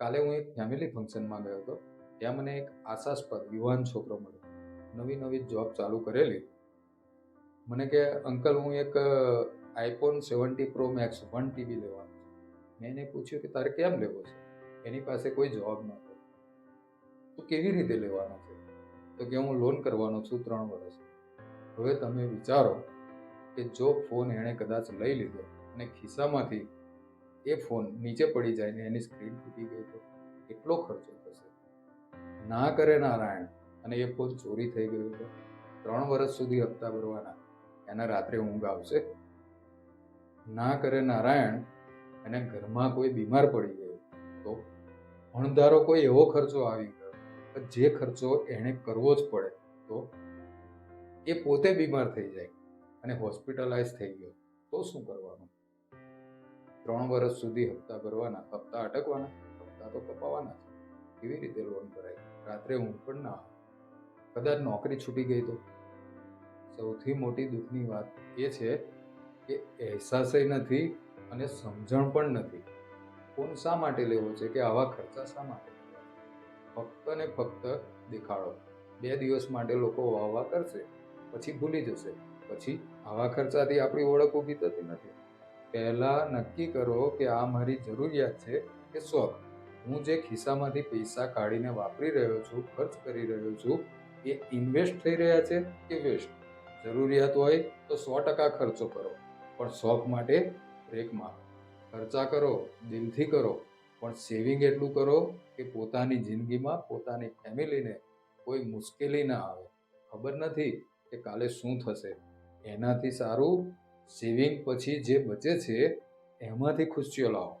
કાલે હું એક ફેમિલી ફંક્શનમાં ગયો હતો. ત્યાં મને એક આશાસ્પદ યુવાન છોકરો મળ્યો. નવી નવી જોબ ચાલુ કરેલી. મને કે, અંકલ, હું એક iPhone seventy pro max one TV લેવાનો છે. મેં એને પૂછ્યું કે, તારે કેમ લેવો છે? એની પાસે કોઈ જવાબ નહોતો. તો કેવી રીતે લેવાનો છે? તો કે, હું લોન કરવાનો છું ત્રણ વર્ષ. હવે તમે વિચારો કે જો ફોન એણે કદાચ લઈ લીધો અને ખિસ્સામાંથી એ ફોન નીચે પડી જાય ને એની સ્ક્રીન તૂટી ગઈ તો કેટલો ખર્ચો થશે? ના કરે નારાયણ. અને એ ફોન ચોરી થઈ ગયો તો ત્રણ વર્ષ સુધી હપ્તા ભરવાના. એને રાત્રે ઊંઘ આવશે? ના કરે નારાયણ. અને ઘરમાં કોઈ બીમાર પડી ગયો તો? અણધારો કોઈ એવો ખર્ચો આવી ગયો જે ખર્ચો એણે કરવો જ પડે તો? એ પોતે બીમાર થઈ જાય અને હોસ્પિટલાઇઝ થઈ ગયો તો શું કરવાનું? ત્રણ વર્ષ સુધી હપ્તા ભરવાના, હપ્તા અટકવાના, હપ્તા તો કપાવાના છે કેવી રીતે લોન ભરાય? રાત્રે ઊંઘ પણ ના કદાચ નોકરી છૂટી ગઈ તો? સૌથી મોટી દુઃખની વાત એ છે કે અહેસાસય નથી અને સમજણ પણ નથી. ફોન શા માટે લેવો છે કે આવા ખર્ચા શા માટે ફક્ત ને ફક્ત દેખાડો. બે દિવસ માટે લોકો વાહ કરશે, પછી ભૂલી જશે, પછી આવા ખર્ચાથી આપણી ઓળખ ઊભી થતી નથી. પહેલા નક્કી કરો કે આ મારી જરૂરિયાત છે કે શોખ હું જે ખિસ્સામાંથી પૈસા કાઢીને વાપરી રહ્યો છું, ખર્ચ કરી રહ્યો છું, એ ઇન્વેસ્ટ થઈ રહ્યા છે કે વેસ્ટ? જરૂરિયાત હોય તો સો ટકા ખર્ચો કરો, પણ શોખ માટે બ્રેક મારો. ખર્ચા કરો, દિલથી કરો, પણ સેવિંગ એટલું કરો કે પોતાની જિંદગીમાં પોતાની ફેમિલીને કોઈ મુશ્કેલી ના આવે. ખબર નથી કે કાલે શું થશે. એનાથી સારું સેવિંગ પછી જે બચે છે એમાંથી ખુશીઓ લાવો.